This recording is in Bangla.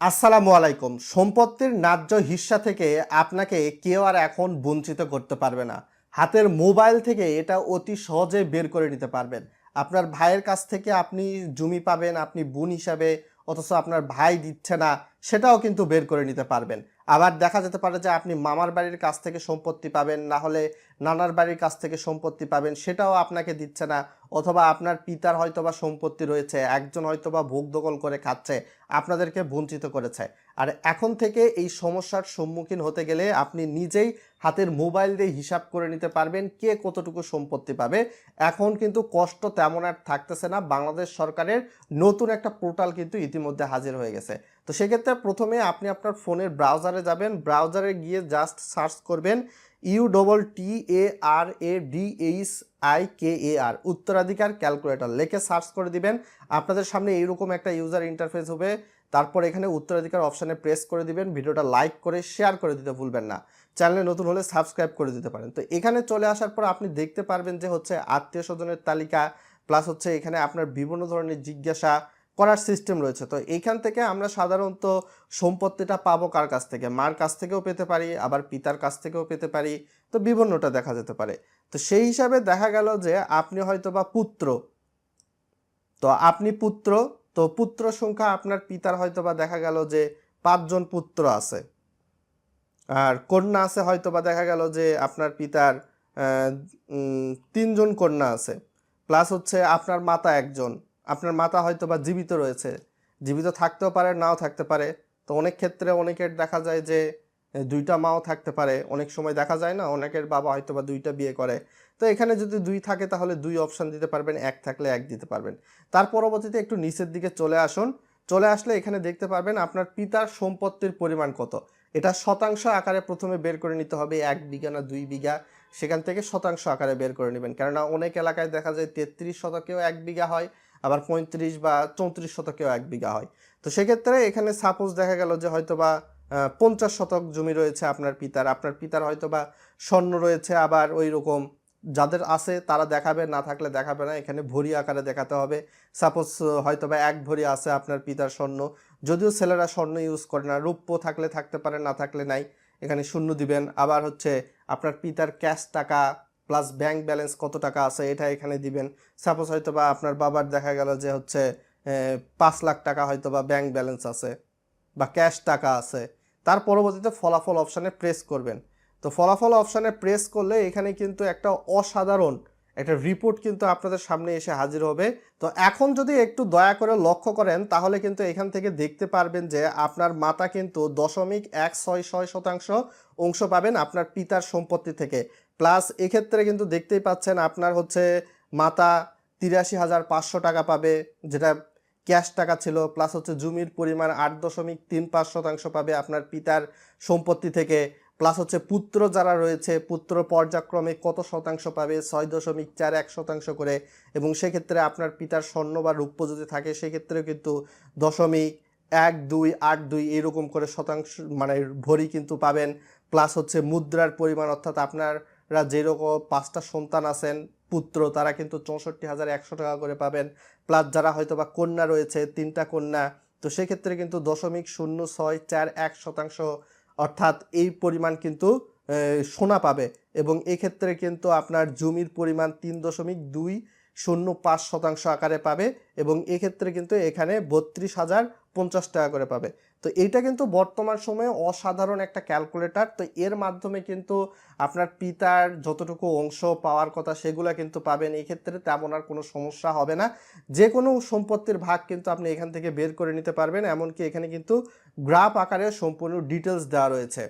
আসসালামু আলাইকুম। সম্পত্তির ন্যায্য হিস্সা থেকে আপনাকে কেউ আর এখন বঞ্চিত করতে পারবে না। হাতের মোবাইল থেকে এটা অতি সহজে বের করে নিতে পারবেন। আপনার ভাইয়ের কাছ থেকে আপনি জমি পাবেন, আপনি বোন হিসাবে অথচ আপনার ভাই দিচ্ছে না, সেটাও কিন্তু বের করে নিতে পারবেন। আবার দেখা যেতে পারে যে আপনি মামার বাড়ির কাছ থেকে সম্পত্তি পাবেন, না হলে নানার বাড়ির কাছ থেকে সম্পত্তি পাবেন, সেটাও আপনাকে দিচ্ছে না। অথবা আপনার পিতার হয়তোবা সম্পত্তি রয়েছে, একজন হয়তোবা ভোগ দখল করে খাচ্ছে, আপনাদেরকে বঞ্চিত করেছে। আর এখন থেকে এই সমস্যার সম্মুখীন হতে গেলে আপনি নিজেই হাতের মোবাইল দিয়ে হিসাব করে নিতে পারবেন কে কতটুকু সম্পত্তি পাবে। এখন কিন্তু কষ্ট তেমন আর থাকতেছে না। বাংলাদেশ সরকারের নতুন একটা পোর্টাল কিন্তু ইতিমধ্যে হাজির হয়ে গেছে। তো সেক্ষেত্রে প্রথমে আপনি আপনার ফোনের ব্রাউজারে যাবেন। ব্রাউজারে গিয়ে জাস্ট সার্চ করবেন U double T A R A D H I K A R উত্তরাধিকার ক্যালকুলেটর লেখে সার্চ করে দিবেন। আপনাদের সামনে এইরকম একটা ইউজার ইন্টারফেস হবে। তারপর এখানে উত্তরাধিকার অপশানে প্রেস করে দিবেন। ভিডিওটা লাইক করে শেয়ার করে দিতে ভুলবেন না। চ্যানেলে নতুন হলে সাবস্ক্রাইব করে দিতে পারেন। তো এখানে চলে আসার পর আপনি দেখতে পারবেন যে হচ্ছে আত্মীয় স্বজনের তালিকা প্লাস হচ্ছে এখানে আপনার বিভিন্ন ধরনের জিজ্ঞাসা করার সিস্টেম রয়েছে। তো এইখান থেকে আমরা সাধারণত সম্পত্তিটা পাবো কার কাছ থেকে? মার কাছ থেকেও পেতে পারি, আবার পিতার কাছ থেকেও পেতে পারি, তো বিভিন্নটা দেখা যেতে পারে। তো সেই হিসাবে দেখা গেল যে আপনি হয়তো বা পুত্র। তো আপনি পুত্র, তো পুত্র সংখ্যা আপনার পিতার হয়তো বা দেখা গেল যে পাঁচজন পুত্র আছে। আর কন্যা আছে হয়তো বা দেখা গেল যে আপনার পিতার তিনজন কন্যা আছে। প্লাস হচ্ছে আপনার মাতা একজন। আপনার মাতা হয়তো বা জীবিত রয়েছে, জীবিত থাকতেও পারে, নাও থাকতে পারে। তো অনেক ক্ষেত্রে অনেকের দেখা যায় যে দুইটা মাও থাকতে পারে। অনেক সময় দেখা যায় না, অনেকের বাবা হয়তো বা দুইটা বিয়ে করে। তো এখানে যদি দুই থাকে, তাহলে দুই অপশান দিতে পারবেন, এক থাকলে এক দিতে পারবেন। তার পরবর্তীতে একটু নিচের দিকে চলে আসুন। চলে আসলে এখানে দেখতে পারবেন আপনার পিতার সম্পত্তির পরিমাণ কত। এটা শতাংশ আকারে প্রথমে বের করে নিতে হবে, এক বিঘা না দুই বিঘা। সেখান থেকে শতাংশ আকারে বের করে নেবেন। কেননা অনেক এলাকায় দেখা যায় তেত্রিশ শতকেও এক বিঘা হয়, আবার পঁয়ত্রিশ বা চৌত্রিশ শতকেও এক বিঘা হয়। তো সেক্ষেত্রে এখানে সাপোজ দেখা গেল যে হয়তো বা পঞ্চাশ শতক জমি রয়েছে আপনার পিতার আপনার পিতার হয়তো বা স্বর্ণ রয়েছে, আবার ওই রকম যাদের আছে তারা দেখাবে, না থাকলে দেখাবে না, এখানে ভরি আকারে দেখাতে হবে। সাপোজ হয়তো বা এক ভরি আছে আপনার পিতার স্বর্ণ, যদিও ছেলেরা স্বর্ণ ইউজ করে না, রূপ্য থাকলে থাকতে পারে, না থাকলে নাই। এখানে শূন্য দিবেন। আবার হচ্ছে আপনার পিতার ক্যাশ টাকা প্লাস ব্যাংক ব্যালেন্স কত টাকা আছে এটা এখানে দিবেন। সাপোজ হয়তো বা আপনার বাবার দেখা গেল যে হচ্ছে পাঁচ লাখ টাকা হয়তো বা ব্যাংক ব্যালেন্স আছে বা ক্যাশ টাকা আছে। তার পরবর্তীতে ফলাফল অপশানে প্রেস করবেন। তো ফলাফল অপশানে প্রেস করলে এখানে কিন্তু একটা অসাধারণ একটা রিপোর্ট কিন্তু আপনাদের সামনে এসে হাজির হবে। তো এখন যদি একটু দয়া করে লক্ষ্য করেন, তাহলে কিন্তু এখান থেকে দেখতে পারবেন যে আপনার মাতা কিন্তু দশমিক এক ছয় ছয় শতাংশ অংশ পাবেন আপনার পিতার সম্পত্তি থেকে। প্লাস এক্ষেত্রে কিন্তু দেখতেই পাচ্ছেন আপনার হচ্ছে মাতা তিরাশি হাজার পাঁচশো টাকা পাবে, যেটা ক্যাশ টাকা ছিল। প্লাস হচ্ছে জমির পরিমাণ আট দশমিক তিন পাঁচ শতাংশ পাবে আপনার পিতার সম্পত্তি থেকে। প্লাস হচ্ছে পুত্র যারা রয়েছে, পুত্র পর্যায়ক্রমে কত শতাংশ পাবে? ছয় দশমিক চার এক শতাংশ করে। এবং সেক্ষেত্রে আপনার পিতার স্বর্ণ বা রূপ্য যদি থাকে সেক্ষেত্রে কিন্তু দশমিক এক দুই আট দুই এরকম করে শতাংশ মানে ভরি কিন্তু পাবেন। প্লাস হচ্ছে মুদ্রার পরিমাণ, অর্থাৎ আপনারা যেরকম পাঁচটা সন্তান আছেন, পুত্র, তারা কিন্তু চৌষট্টি হাজার একশো টাকা করে পাবেন। প্লাস যারা হয়তো বা কন্যা রয়েছে, তিনটা কন্যা, তো সেক্ষেত্রে কিন্তু দশমিক শূন্য ছয় চার এক শতাংশ অর্থাৎ এই পরিমাণ কিন্তু সোনা পাবে। এবং এক্ষেত্রে কিন্তু আপনার জমির পরিমাণ তিন দশমিক দুই শূন্য পাঁচ শতাংশ আকারে পাবে। এবং এক্ষেত্রে কিন্তু এখানে বত্রিশ হাজার পঞ্চাশ টাকা করে পাবে। তো এইটা কিন্তু বর্তমান সময়ে অসাধারণ একটা ক্যালকুলেটর। তো এর মাধ্যমে কিন্তু আপনার পিতার যতটুকু অংশ পাওয়ার কথা সেগুলো কিন্তু পাবেন। এই ক্ষেত্রে তেমন আর কোনো সমস্যা হবে না। যে কোনো সম্পত্তির ভাগ কিন্তু আপনি এখান থেকে বের করে নিতে পারবেন। এমনকি এখানে কিন্তু গ্রাফ আকারে সম্পূর্ণ ডিটেলস দেওয়া রয়েছে।